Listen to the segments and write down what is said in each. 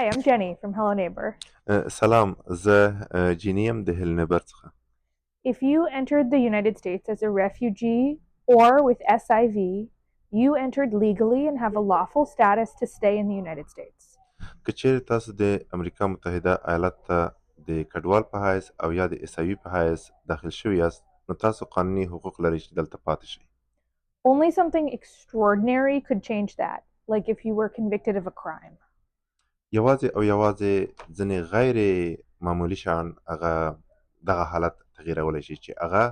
Hi, I'm Jenny from Hello Neighbor. Uh, سلام زه uh, جینی یم د هلنبر څخه If you entered the United States as a refugee or with SIV, you entered legally and have a lawful status to stay in the United States. که چیرې تاسو د امریکا متحده ایالات ته د کډوال په حیث او یا د اسایوي په حیث داخل شوي یاست نو تاسو قانوني حقوق لرئ چې دلته پاتې شئ Only something extraordinary could change that, like if you were convicted of a crime. یوازې او یوازې ځینې غیر معمولی شیان هغه دغه حالت تغییرولی شي چې هغه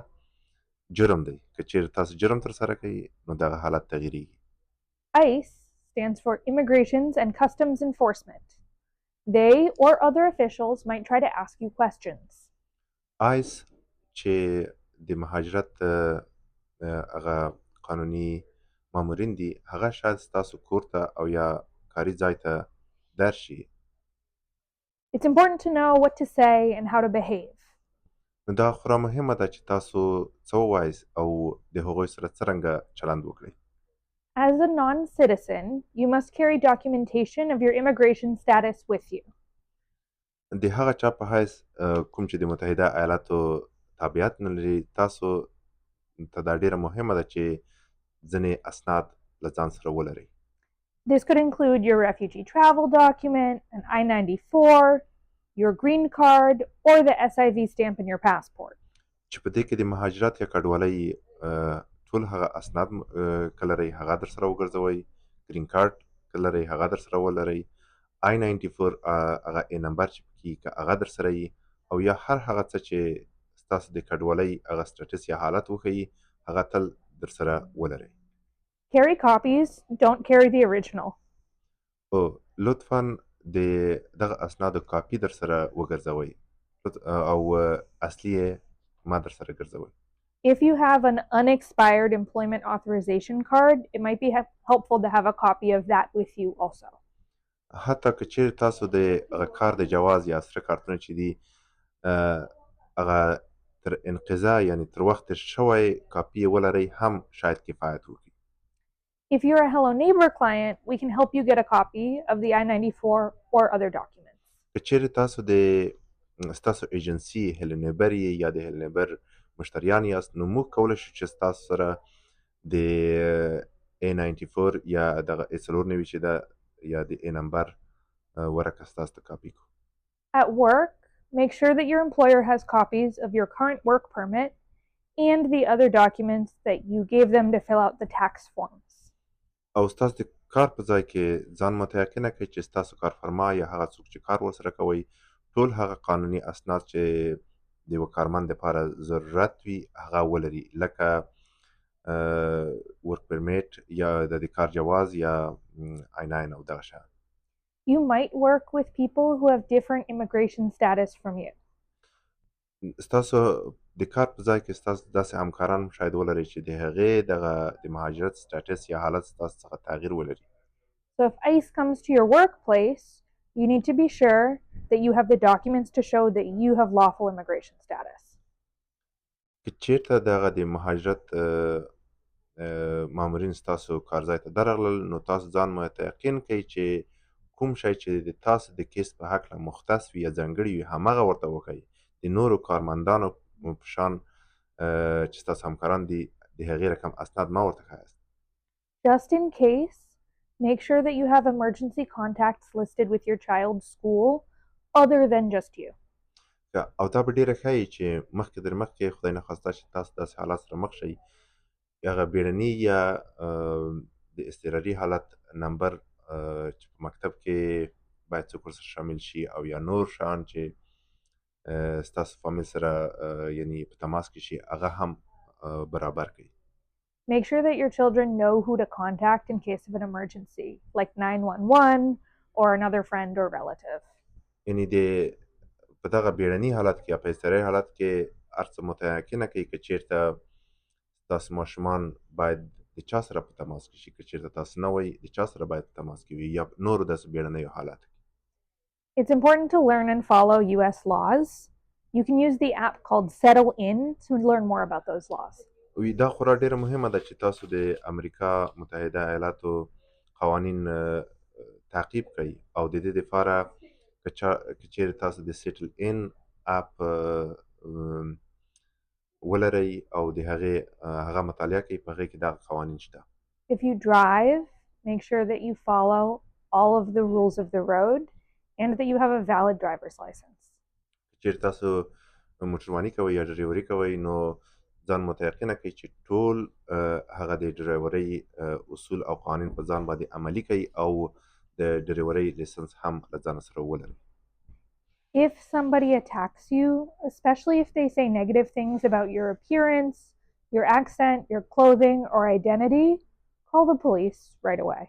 جرم دی که چیرې تاسو جرم ترسره کوئ نو دغه حالت تغییریږي ICE stands for Immigrations and Customs Enforcement. They or other officials might try to ask you questions. آیس چې د مهاجرت هغه قانوني مامورین دي هغه شاید ستاسو کور ته او یا کاري ځای ته درشي It's important to know what to say and how to behave. نو دا خورا مهمه ده چې تاسو څه ووایاست او د هغوی سره څرنګه چلند وکړئ As a non citizen, you must carry documentation of your immigration status with you. د هغه چا په حیث کوم چې د متحده ایالاتو تابعیت نه لري تاسو ته دا ډیره مهمه ده چې ځینې اسناد له ځان سره ولرئ This could include your refugee travel document, an I 94, your green card, or the SIV stamp in your passport. چې په دې کې د مهاجرت یا کډوالۍ ټول هغه اسناد لرئ هغه در سره وګرځوئ. گرین کارت که لرئ هغه در سره ولرئ آی 94 اه، هغه ای نمبر چې که هغه در سره او یا هر هغه څه چې ستاسو د کډوالۍ هغه سټیټس یا حالت وښیي هغه تل در سره ولرئ Carry copies, don't carry the original. او لطفا د دغه اسنادو کاپی در سره وګرځوئ لط- او اه، اصلي یې ما در سره ګرځوئ If you have an unexpired employment authorization card, it might be he- helpful to have a copy of that with you also. حتی که چیرې تاسو د هغه کار د جواز یا سره کارتونه چې دي اه، هغه تر انقضا یعنی تر وخت تېر شوی کاپي یې ولرئ هم شاید کفایت وکړي If you're a Hello Neighbor client, we can help you get a copy of the I 94 or other documents. که چیرې تاسو د ستاسو ایجنسی هلنیبر یې یا د هلنیبر مشتریان یاست نو موږ کولی شو چې ستاسو سره د A94 یا دغه A څلور نوي چې ده یا د A نمبر اه، ورقه ستاسو ته کاپي کړو At work, make sure that your employer has copies of your current work permit and the other documents that you gave them to fill out the tax forms. او ستاسو د کار په ځای کې ځان متیقنه کړئ چې ستاسو کارفرما یا هغه څوک چې کار ورسره کوئ ټول هغه قانوني اسناد چې د یوه کارمند لپاره ضرورت وي هغه ولري لکه ورک پرمیټ یا د دې کار جواز یا آی ناین او دغه شیان You might work with people who have different immigration status from you. ستاسو د کار په ځای کې ستاسو داسې همکاران شاید ولرئ چې د هغې دغه د مهاجرت سټیټس یا حالت ستاسو څخه تغییر ولري So if ICE comes to your workplace, you need to be sure that you have the documents to show that you have lawful immigration status. که چیرته دغه د مهاجرت مامورین ستاسو کارځای ته درغلل نو تاسو ځان متیقن کړئ چې کوم شی چې د تاسو د کیس په هکله مختص وي یا ځانګړي وي همغه ورته وکړئ د نورو کارمندانو په شان چې ستاسو همکاران دي د هغې رقم اسناد مه ورته ښایاست Just in case, make sure that you have emergency contacts listed with your child's school other than just you. او دا به ډیره ښایي چې مخکې در مخکې خدای نخواسته چې تاسو داسې حالات سره مخ شئ هغه بیړني یا د اضطراري حالت نمبر چې په مکتب کې باید څوک ورسره شامل شي او یا نور شیان چې ستاسو فامیل سره یعنی په تماس کې شي هغه هم برابر کړئ Make sure that your children know who to contact in case of an emergency, like 911 or another friend or relative. یعنی د په دغه بیړني حالت کې یا په اضطراري حالت کې هر څه متیقنه کړئ که چیرته ستاسو ماشومان باید د چا سره په تماس کې شي که چیرته تاسو نه وئ د چا سره باید تماس کې وي یا نورو داسې بیړنیو حالت کې It's important to learn and follow US laws. You can use the app called Settle In to learn more about those laws. وی دا خورا ډیره مهمه ده چې تاسو د امریکا متحده ایالاتو قوانین اه، تعقیب کوي او د دې لپاره که چا- که چیرې تاسو د سیټل ان اپ ولرئ او د هغې هغه مطالعه کوي په هغې کې دغه قوانین شته If you drive, make sure that you follow all of the rules of the road and that you have a valid driver's license. چیرې تاسو موټرواني کوئ یا ډریوري کوئ نو ځان متیقنه کړئ چې ټول اه، هغه د ډریورۍ اه، اصول او قوانین په ځان باندې عملي کوي او د ډریورۍ لیسنس هم له ځان سره ولري If somebody attacks you, especially if they say negative things about your appearance, your accent, your clothing, or identity, call the police right away.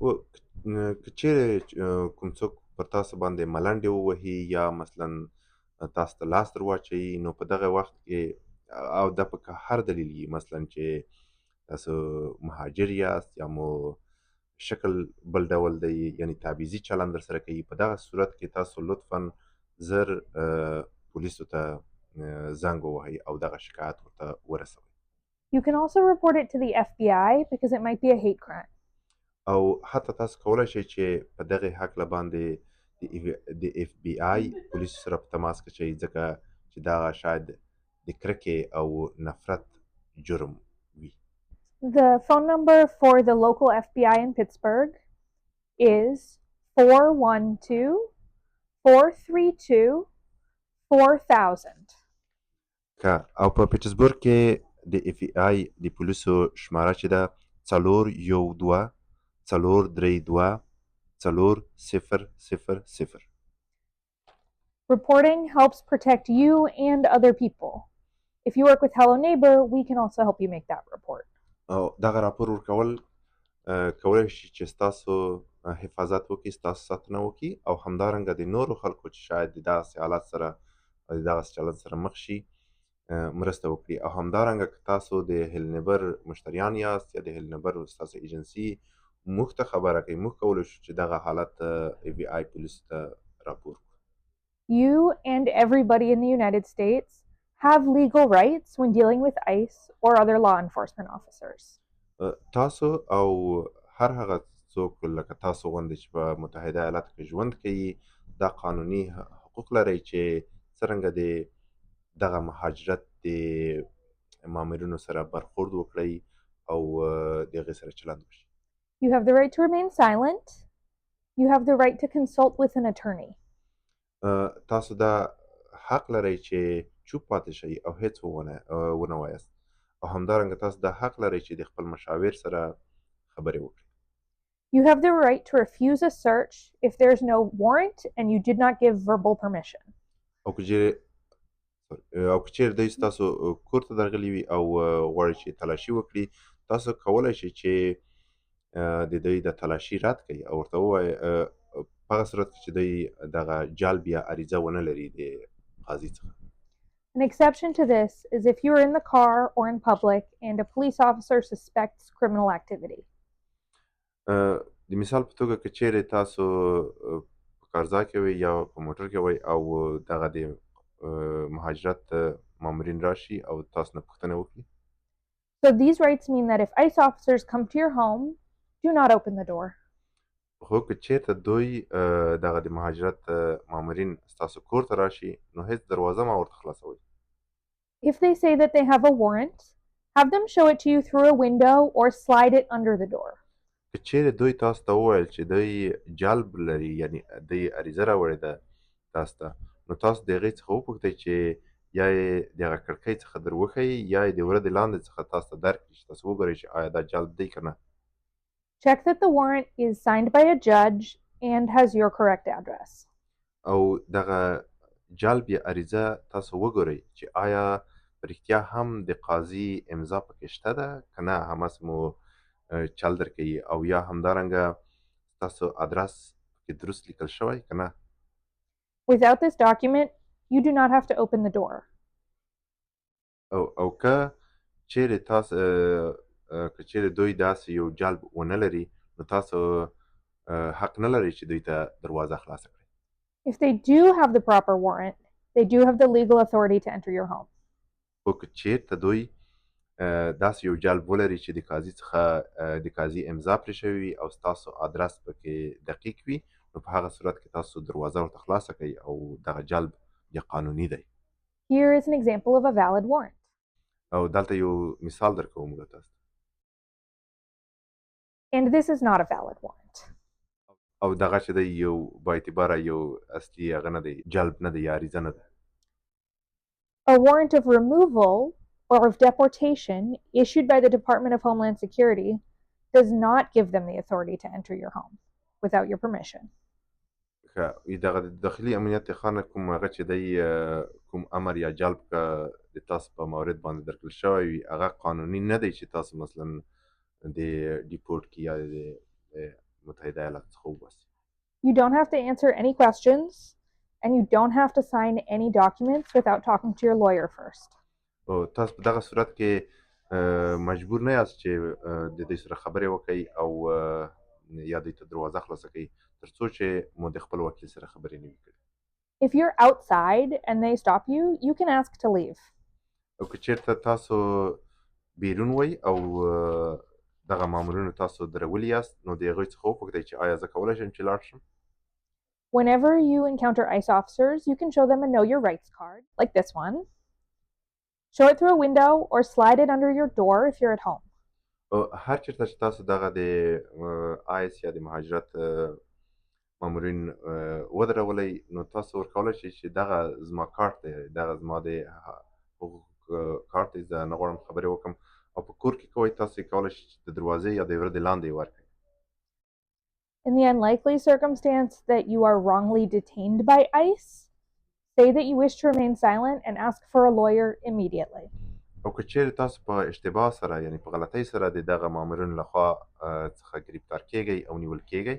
و که چیرې اه، کوم څوک پر تاسو باندې ملنډې ووهي یا مثلا تاسو ته لاس در واچوي نو په دغه وخت کې او دا په هر دلیل وي مثلا چې تاسو مهاجر یاست یا مو شکل بل ډول دی یعنی تعویضي چلند در سره کوي په دغه صورت کې تاسو لطفا زر پولیسو ته زنګ ووهئ او دغه شکایت ورته ورسوئ You can also report it to the FBI because it might be a hate crime. او حتی تاسو کولی شئ چې په دغه هکله باندې د اف بی آی پولیسو سره په تماس کې شئ ځکه چې دا شاید د کرکې او نفرت جرم وي The phone number for the local FBI in Pittsburgh is 412 432 4000. که او په پیټرزبورګ کې د اف آی د پولیسو شماره چې ده څلور یو دوه څلور درې دوه څلور صفر صفر صفر Reporting helps protect you and other people. If you work with Hello Neighbor, we can also help you make that report. او دغه راپور ورکول اه، کولی شي چې ستاسو حفاظت وکړي ستاسو ساتنه وکړي او همدارنګه د نورو خلکو چې شاید د دغسې حالت سره او د دغسې چلند سره مخ شي مرسته وکړي او همدارنګه که تاسو د هیلنبر مشتریان یاست یا د هیلنبر ستاسو ایجنسي موږ ته خبره کوي موږ کولی شو چې دغه حالت ای بی آی پولیسو ته راپور کړو You and everybody in the United States have legal rights when dealing with ICE or other law enforcement officers. تاسو او هر هغه څوک لکه تاسو غوندې چې په متحده ایالاتو کې ژوند کوي دا قانوني حقوق لرئ چې څرنګه د دغه مهاجرت د مامورینو سره برخورد وکړئ او اه، د هغې سره چلند وشي You have the right to remain silent. You have the right to consult with an attorney. اه، تاسو دا حق لرئ چې چوپ پاتې شئ او هیڅ ونه اه، ونه وایاست او همدارنګه تاسو دا حق لرئ چې د خپل مشاور سره خبرې وکړئ You have the right to refuse a search if there is no warrant and you did not give verbal permission. او که چیرې sorry، او که چیرې دوی ستاسو کور ته درغلي وي او غواړي چې تلاشي وکړي تاسو کولی شئ چې اه، د دوی د تلاشي رد کړئ او ورته ووایئ اه، په هغه صورت کې چې دوی دغه جلب یا عریضه ونه لري د قاضي څخه. An exception to this is if you are in the car or in public and a police officer suspects criminal activity. د مثال په توګه که چیرې تاسو په کارځای کې وئ یا په موټر کې وئ او دغه د مهاجرت مامورین راشي او تاسو نه پوښتنه وکړي. So these rights mean that if ICE officers come to your home, do not open the door. خو که چیرته دوی دغه د مهاجرت مامورین ستاسو کور ته راشي نو هیڅ دروازه مه ورته خلاصوئ If they say that they have a warrant, have them show it to you through a window or slide it under the door. که چیرې دوی تاسو ته وویل چې دوی جلب لري یعنی دوی عریضه راوړې ده تاسو ته نو تاسو د هغې څخه وپوښتئ چې یا یې د هغه کړکۍ څخه در وښیي یا یې د وره د لاندې څخه تاسو ته درکړي چې تاسو وګورئ چې آیا دا جلب دی که نه Check that the warrant is signed by a judge and has your correct address. او دغه جلب یا عریضه تاسو وګورئ چې آیا په رښتیا هم د قاضي امضا پکې شته ده که نه همس مو اه، چل درکوي او یا همدارنګه ستاسو ادرس پکې درست لیکل شوی که نه Without this document, you do not have to open the door. او او که چیرې تاسو اه، اه، که چیرې دوی داسې یو جلب ونه لري نو تاسو حق نه لرئ چې دوی ته دروازه خلاصه کړئ If they do have the proper warrant, they do have the legal authority to enter your home. خو که چیرته دوی داسې یو جلب ولري چې د قاضي څخه د قاضي امضا پرې شوې وي او ستاسو ادرس پکې دقیق وي نو په هغه صورت کې تاسو دروازه ورته خلاصه کوي او دغه جلب بیا قانوني دی Here is an example of a valid warrant. او دلته یو مثال درکوم تاسو. And this is not a valid warrant. او دغه چې دی یو با اعتباره یو اصلي هغه نه دی جلب نه دی یا عریضه نه ده A warrant of removal or of deportation issued by the Department of Homeland Security does not give them the authority to enter your home without your permission. که دغه د داخلي امنیت خانه کوم هغه چې دی اه، کوم امر یا جلب که د تاسو په مورد باندې درکړل شوی وي هغه قانوني نه دی چې تاسو مثلا د ډیپورت کی یا د د متحده ایالات څخه وباسي You don't have to answer any questions and you don't have to sign any documents without talking to your lawyer first. او تاسو په دغه صورت کې مجبور نه یاست چې د دې سره خبرې وکړئ او یا ته دروازه خلاصه کړئ تر څو چې مو د خپل وکیل سره خبرې نه وي کړې If you're outside and they stop you, you can ask to leave. او که چیرته تاسو بیرون وای او دغه مامورینو تاسو درولي یاست نو د هغوی څخه وپوښتئ چې آیا زه کولی شم چې لاړ شم Whenever you encounter ICE officers, you can show them a Know Your Rights card, like this one. Show it through a window or slide it under your door if you're at home. او هر چیرته چې تاسو دغه د آیس یا د مهاجرت اه، مامورین اه، ودرولئ نو تاسو ورکولی شئ چې دغه زما کارت دی دغه زما د حقوق اه، کارت دی زه نه غواړم خبرې وکړم او په کور کې کوئ تاسو یې کولی شئ چې د دروازې یا د ورد لاندې یې ورکړئ In the unlikely circumstance that you are wrongly detained by ICE, say that you wish to remain silent and ask for a lawyer immediately. او که چیرې تاسو په اشتباه سره یعنی په غلطۍ سره د دغه مامورینو لخوا اه، څخه گرفتار کیږئ او نیول کیږئ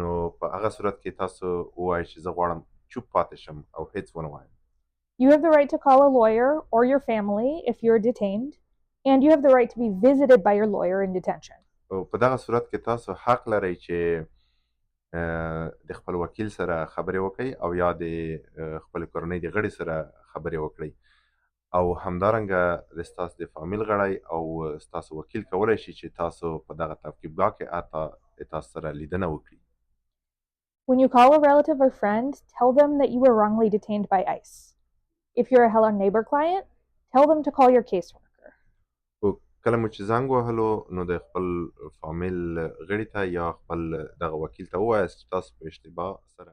نو په هغه صورت کې تاسو ووایئ چې زه غواړم چوپ پاتې شم او هیڅ ونه وایم You have the right to call a lawyer or your family if you're detained, and you have the right to be visited by your lawyer in detention. او په دغه صورت کې تاسو حق لرئ چې اه، د خپل وکیل سره خبرې وکړئ او یا د اه، خپل کورنۍ د غړي سره خبرې وکړئ او همدارنګه د ستاسو د فامیل غړی او ستاسو وکیل کولی شي چې تاسو په دغه تعقیبګاه کې اتا د تاسو سره لیدنه وکړي When you call a relative or friend, tell them that you were wrongly detained by ICE. If you're a Hello Neighbor client, tell them to call your caseworker. کله مو چې زنګ وهلو نو د خپل فامیل غړي ته یا خپل دغه وکیل ته ووایاست چې تاسو په اشتباه سره